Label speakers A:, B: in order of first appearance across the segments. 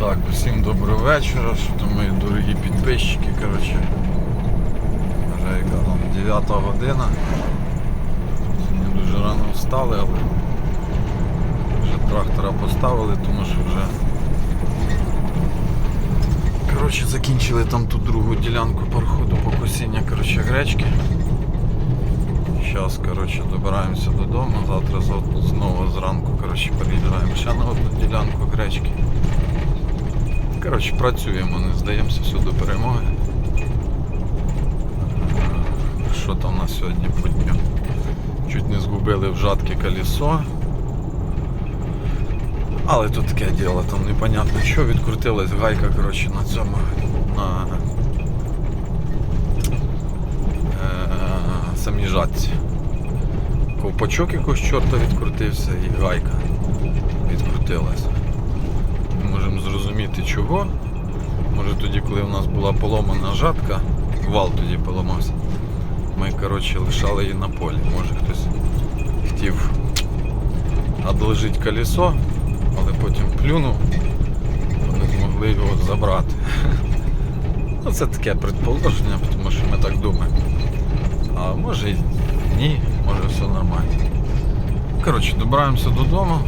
A: Так, усім доброго вечора, що то мої дорогі підписчики, коротше. Вже яка там 9 година. Сьогодні дуже рано встали, але вже трактора поставили, тому що вже коротше, закінчили там ту другу ділянку проходу по косіння коротше, гречки. Зараз коротше, добираємося додому, завтра знову зранку коротше, переїжджаємо ще на одну ділянку гречки. Коротше, працюємо, не здаємося все до перемоги. Що там на сьогодні по дню? Чуть не згубили в жатки колесо. Але тут таке діло, там непонятно що, відкрутилась гайка коротше, на цьому на е, самій жатці. Ковпачок якогось чорта відкрутився і гайка відкрутилась. Зрозуміти чого. Може тоді, коли у нас була поломана жатка, вал тоді поламався. Ми коротше лишали її на полі. Може хтось хотів одложити колесо, але потім плюнув, то змогли його забрати. Ну це таке предположення, тому що ми так думаємо. А може і ні, може все нормально. Коротше, добираємося додому.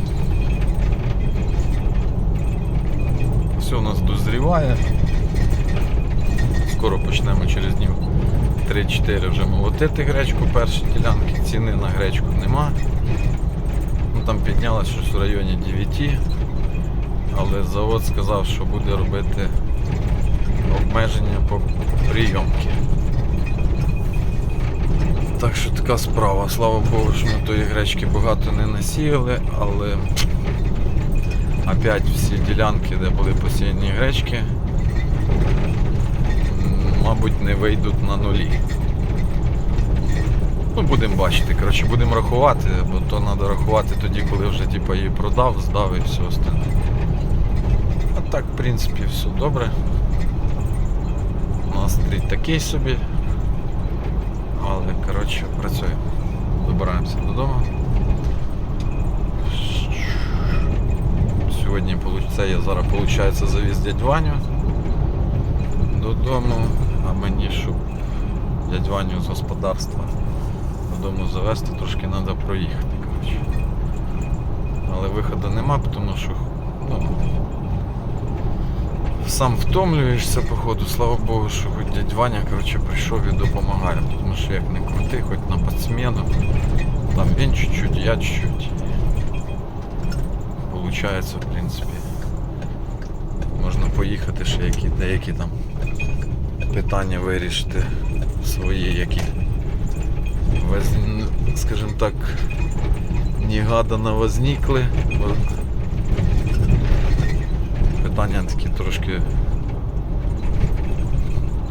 A: Все у нас дозріває. Скоро почнемо через днів 3-4 вже молотити гречку перші ділянки, ціни на гречку нема. Ну, там піднялось щось в районі 9, але завод сказав, що буде робити обмеження по прийомки. Так що така справа. Слава Богу, що ми тої гречки багато не насіяли, але опять всі ділянки, де були посіяні гречки, мабуть, не вийдуть на нулі. Ну, будемо бачити, коротше, будемо рахувати, бо то треба рахувати тоді, коли вже типу, її продав, здав і все остальне. А так, в принципі, все добре. Настрій такий собі. Але, коротше, працюємо. Добираємося додому. Сьогодні получ- це я зараз, виходить, завіз дядь Ваню додому, а мені, щоб дядь Ваню з господарства додому завести, трошки треба проїхати. Коротше. Але виходу нема, тому що ну, сам втомлюєшся, походу, слава Богу, що хоч дядь Ваня коротше, прийшов і допомагає. Тому що як не крути, хоч на подсмену, там він чуть-чуть, я чуть-чуть. Получається, в принципі. Можна поїхати ще які, деякі там питання вирішити свої, які скажімо так, негадано возникли. Питання такі трошки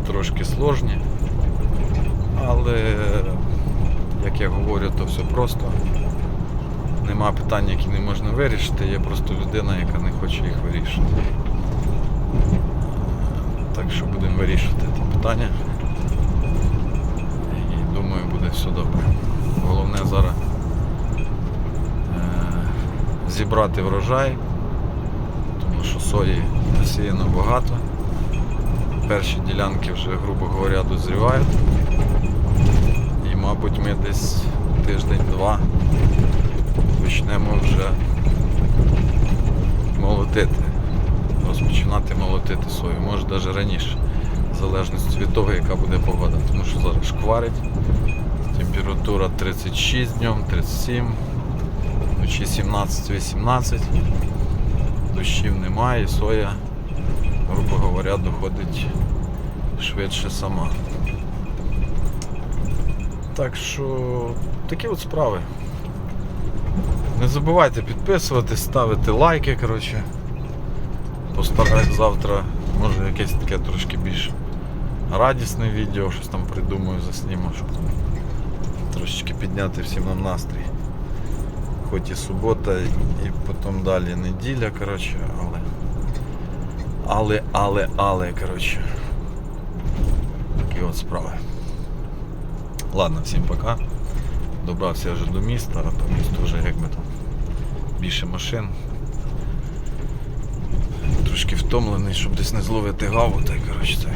A: трошки сложні. Але як я говорю, то все просто. Нема питань, які не можна вирішити, є просто людина, яка не хоче їх вирішити. Так що будемо вирішувати це питання. І думаю, буде все добре. Головне зараз е, зібрати врожай, тому що сої посіяно багато. Перші ділянки вже, грубо говоря, дозрівають. І, мабуть, ми десь тиждень-два почнемо вже молотити, розпочинати молотити сою. Може навіть раніше, в залежності від того, яка буде погода. Тому що зараз шкварить, температура 36 днем, 37, вночі 17-18, дощів немає, і соя, грубо говоря, доходить швидше сама. Так що такі от справи. Не забувайте підписуватись, ставити лайки, коротше. Постараюсь завтра, може якесь таке трошки більш радісне відео, щось там придумаю, засніму, щоб трошечки підняти всім нам настрій. Хоч і субота, і потім далі неділя, коротше, але. Але, але, але, коротше. Такі от справи. Ладно, всім пока. Добрався вже до міста, а по місту вже якби там більше машин. Трошки втомлений, щоб десь не зловити гаву, та й коротше це.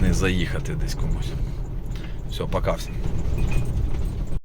A: Не заїхати десь комусь. Все, пока всім.